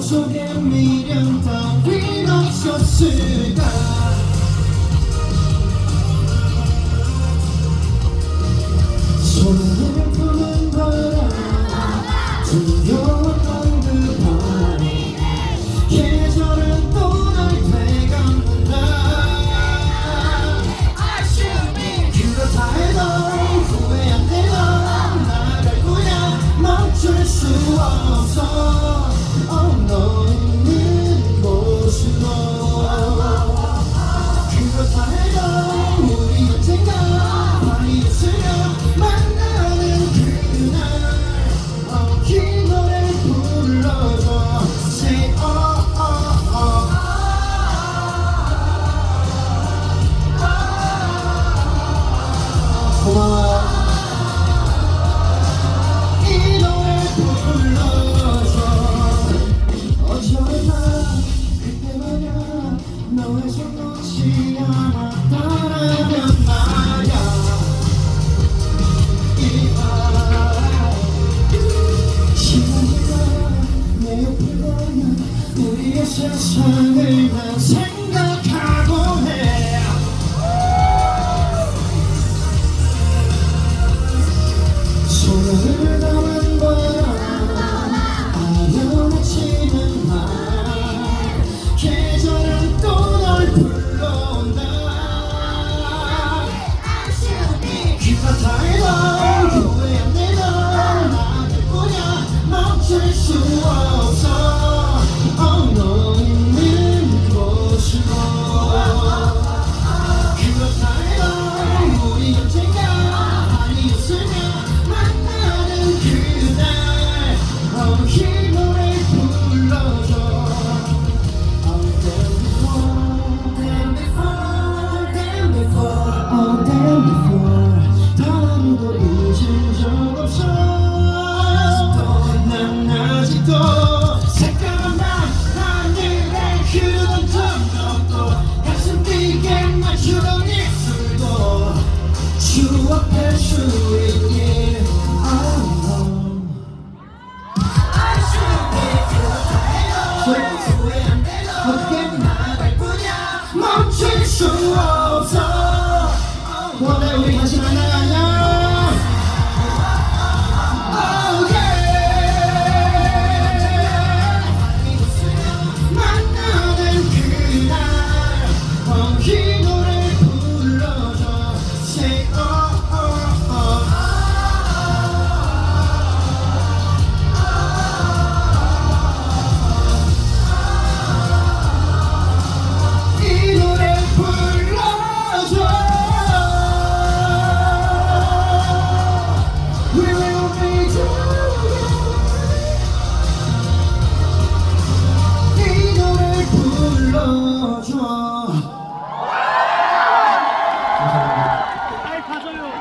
속에 미련 따윈 없었을까 너의 손 놓지 않았다. Thank you. your shoes.